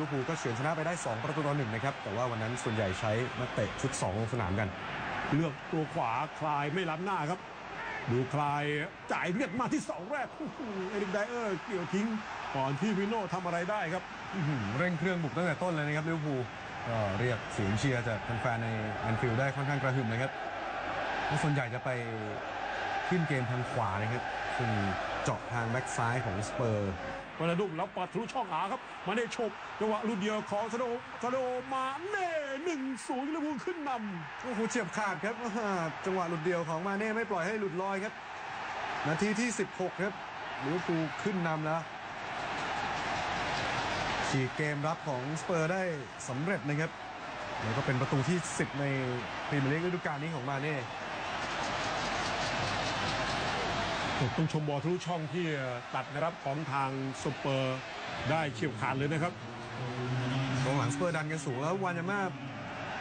ลิเวอร์พูก็เฉือนชนะไปได้ 2 ประตูต่อหนึ่งนะครับ แต่ว่าวันนั้นส่วนใหญ่ใช้นักเตะชุด 2 ลงสนามกัน เลือกตัวขวาคลายไม่ล้ำหน้าครับ ดูคลายจ่ายเลือดมาที่เสาแรกเอริกไดเออร์เกี่ยวทิ้งก่อนที่วิโน่ทำอะไรได้ครับเร่งเครื่องบุกตั้งแต่ต้นเลยนะครับลิเวอร์พูลก็เรียกเสียงเชียร์จากแฟนๆในแอนฟิลด์ได้ค่อนข้างกระหึ่มนะครับส่วนใหญ่จะไปขึ้นเกมทางขวานะครับซึ่งเจาะทางแบ็กซ้ายของสเปอร์ วนาดุมแล้วปัดทะลุช่องหาครับ มาเน่ฉกจังหวะลูกเดียวของซาโดซาโดมาเน่หนึ่งศูนย์ลิเวอร์พูลขึ้นนำโอ้โหเฉียบขาดครับจังหวะหลุดเดียวของมาเน่ไม่ปล่อยให้หลุดลอยครับ นาทีที่ 16 ครับลิเวอร์พูลขึ้นนำแล้วฉีกเกมรับของสเปอร์ได้สำเร็จนะครับแล้วก็เป็นประตูที่ 10 ในพรีเมียร์ลีกฤดูกาลนี้ของมาเน่ำ ต้องชมบอลทะลุช่องที่ตัดนะครับของทางสเปอร์ได้เฉียบขาดเลยนะครับกองหลังสเปอร์ดันกันสูงแล้ววานยาม่า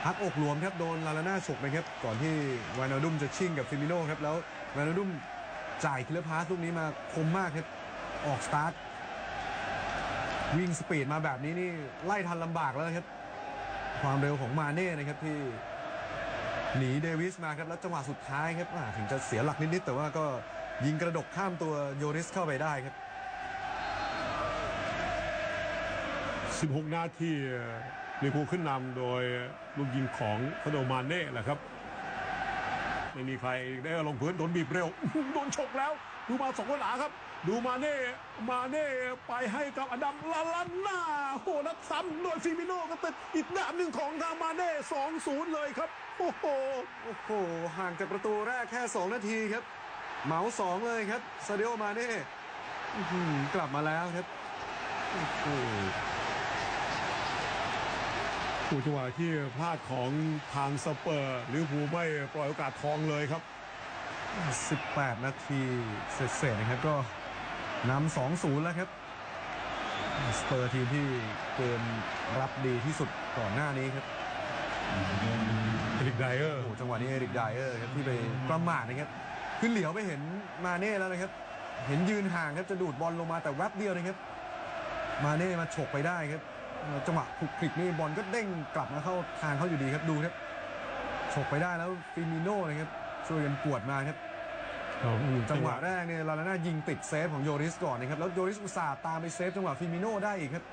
พักอกหลวมครับโดนลาลาน่าฉกนะครับ ก่อนที่วานาดุมจะชิ่งกับฟิมิโน่ครับแล้ววานาดุมจ่ายคิลลอร์พาสลูกนี้มาคมมากครับออกสตาร์ทวิ่งสปีดมาแบบนี้นี่ไล่ทันลำบากแล้วครับ ความเร็วของมาเน่นะครับที่หนีเดวิสมาครับแล้วจังหวะสุดท้ายครับถึงจะเสียหลักนิดๆแต่ว่าก็ ยิงกระดกข้ามตัวโยริสเข้าไปได้ครับ 16 นาทีลิเวอร์พูลขึ้นนำโดยลูกยิงของคาโดมาเน่แหละครับ ไม่มีใครได้ลงพื้นโดนบีบเร็ว โดนฉกแล้ว ดูมาสองคนหลาครับ ดูมาเน่ มาเน่ไปให้กับอดัมลาลันนาโหนัดซ้ำโดยฟิมิโน่ก็ติดอีกดาบหนึ่งของทางมาเน่2-0เลยครับ โอ้โห โอ้โห ห่างจากประตูแรกแค่ 2 นาทีครับ เหมาสองเลยครับซาเดโอมาเน่อื้อหือกลับมาแล้วครับโอ้โหผู้จังหวะที่พลาดของทางสเปอร์ลิเวอร์พูลไม่ปล่อยโอกาสทองเลยครับ 18 นาทีเสร็จๆนะครับก็นำ2-0 แล้วครับสเปอร์ทีมที่เกมรับดีที่สุดก่อนหน้านี้ครับเอริกไดเออร์โอ้โหจังหวะนี้เอริกไดเออร์ครับที่ไปประมาทนะครับ คือเหลียวไปเห็นมาเน่แล้วนะครับ เห็นยืนห่างครับจะดูดบอลลงมาแต่แวบเดียวนะครับ มาเน่มาฉกไปได้ครับแล้วจังหวะคลุกคลิกนี่บอลก็เด้งกลับมาเข้าทางเขาอยู่ดีครับดูครับฉกไปได้แล้วฟิมิโน่นะครับช่วยกันกวดมาครับจังหวะแรกเนี่ยลาลาน่ายิงติดเซฟของโยริสก่อนนะครับแล้วโยริสอุตส่าห์ตามไปเซฟจังหวะฟิมิโน่ได้อีกครับ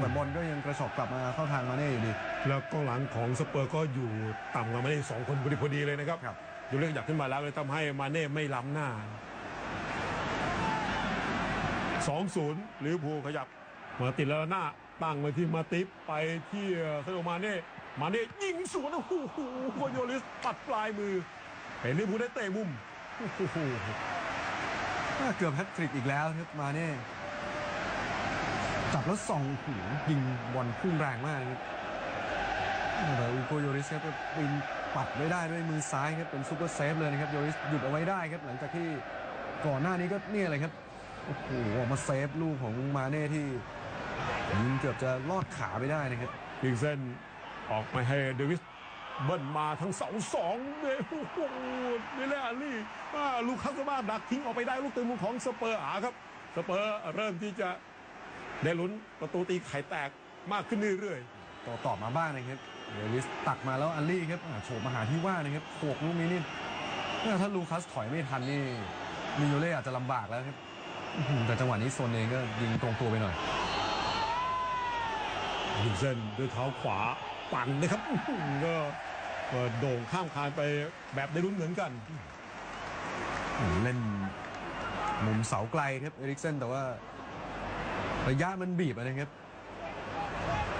แต่บอลก็ยังกระชอกกลับมาเข้าทางมาเน่อยู่ดี แล้วกองหลังของสเปอร์ก็อยู่ต่ำกว่ามาเน่สองคนพอดีพอดีเลยนะครับครับอ ยู่เรื่องอยากขึ้นมาแล้วเลยทำให้มาเน่ไม่ล้ำหน้า 2-0ลิเวอร์พูลขยับมาติดแล้วหน้าตั้งไปที่มาติปไปที่ซาโดมาเน่มาเน่ยิงสวนโอ้โหโยลิสตัดปลายมือเห็นลิเวอร์พูลได้เตะมุมโอ้โหอ่าเกือบแฮตทริกอีกแล้วครับมาเน่จับแล้วส่องหูยิงบอลพุ่งแรงมากครับแต่อูโกโยริสครับก็ปีน ปัดไว้ได้ด้วยมือซ้ายครับเป็นซูเปอร์เซฟเลยนะครับโยริสหยุดเอาไว้ได้ครับหลังจากที่ก่อนหน้านี้ก็เนี่ยเลยครับโอ้โหออกมาเซฟลูกของมาเน่ที่ยิงเกือบจะลอดขาไปได้นะครับยิงเส้นออกมาให้เดวิสเบิ้ลมาทั้งเสาสองเลยโอ้โหนี่แหละอาลี่อ่าลูกคัสมาดักทิ้งออกไปได้ลูกเต็มมุมของสเปอร์อาครับสเปอร์เริ่มที่จะได้ลุ้นประตูตีไข่แตกมากขึ้นเรื่อยต่อตอบมาบ้างนะครับ เดวิสตักมาแล้วอัลลี่ครับอ่าโฉบมาหาที่ว่างนะครับโขกลูกนี้นี่ถ้าลูคัสถอยไม่ทันนี่มิโยเล่อาจจะลำบากแล้วครับอื้อหือแต่จังหวะนี้โซนเองก็ยิงตรงตัวไปหน่อยๆยิงเส้นด้วยเท้าขวาปั่นนะครับอื้อหือก็ก็โด่งข้ามคานไปแบบได้ลุ้นเหมือนกันเล่นมุมเสาไกลครับเอริกเซนแต่ว่าระยะมันบีบอะนะครับ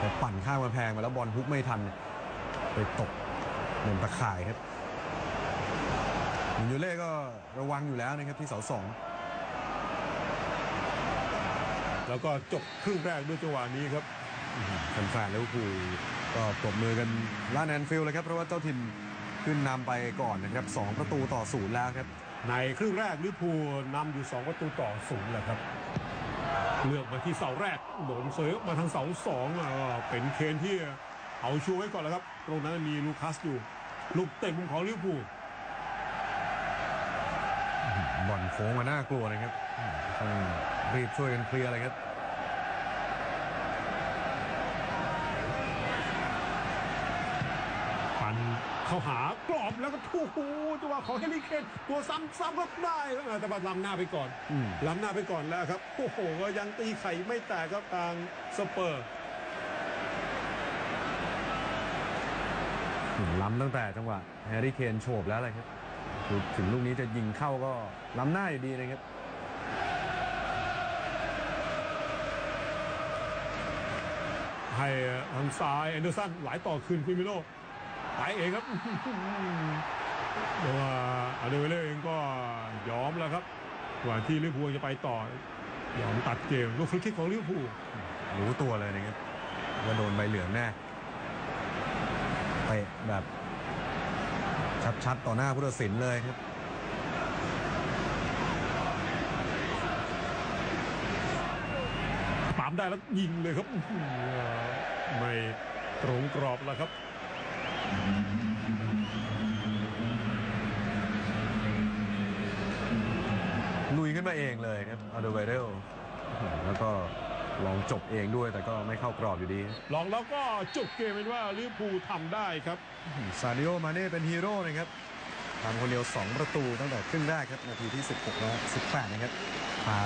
พอปั่นข้ามกำแพงมาแล้วบอลฮุกไม่ทัน ไปตกมุมตะข่ายครับมิโยเล่ก็ระวังอยู่แล้วนะครับที่เสาสองแล้วก็จบครึ่งแรกด้วยจังหวะนี้ครับแฟนๆแล้วคือก็ปรบมือกันล้านแอนฟิลด์เลยครับ เพราะว่าเจ้าถิ่นขึ้นนำไปก่อนนะครับสองประตูต่อศูนย์แล้วครับ ในครึ่งแรกลิเวอร์พูลนำอยู่ 2 ประตูต่อศูนย์แหละครับ เลือกมาที่เสาแรกโดนเสือมาทางเสาสองเป็นเคนที่เอาชูไว้ก่อนแล้วครับ ตรงนั้นมีลูคัสอยู่ ลูกเตะมุมของลิเวอร์พูลบอลโค้งมาน่ากลัวนะครับต้องรีบช่วยกันเคลียร์เลยครับ เข้าหากรอบแล้วก็ทูหูจังหวะของเฮลิเคนตัวซ้ำซ้ำก็ได้แล้วแต่ว่าล้ำหน้าไปก่อนอืมล้ำหน้าไปก่อนแล้วครับโอ้โหก็ยังตีไข่ไม่แตกครับทางสเปอร์ล้ำตั้งแต่จังหวะแฮร์รี่เคนโฉบแล้วเลยครับคือถึงลูกนี้จะยิงเข้าก็ล้ำหน้าอยู่ดีนะครับให้ทางซ้ายแอนเดอร์สันไหลต่อคืนฟิมิโล ไปเองครับแต่ว่าอาเดเวเล่เองก็ยอมแล้วครับก่อนที่ลิเวอร์พูลจะไปต่อยอมตัดเกมลูกฟรีคิกของลิเวอร์พูลรู้ตัวเลยนะครับว่าโดนใบเหลืองแน่เตะแบบ ชัดๆ ต่อหน้าผู้ตัดสินเลยครับปามได้แล้วยิงเลยครับอื้อหือไม่ตรงกรอบแล้วครับ ลุยขึ้นมาเองเลยครับอาเดเวเรลแล้วก็ลองจบเองด้วยแต่ก็ไม่เข้ากรอบอยู่ดี ลองแล้วก็จบเกมเป็นว่าลิเวอร์พูลทำได้ครับซาดิโอมาเน่เป็นฮีโร่นะครับทำคนเดียว 2 ประตูตั้งแต่ครึ่งแรกครับ นาทีที่ 16 และ 18 นะครับพา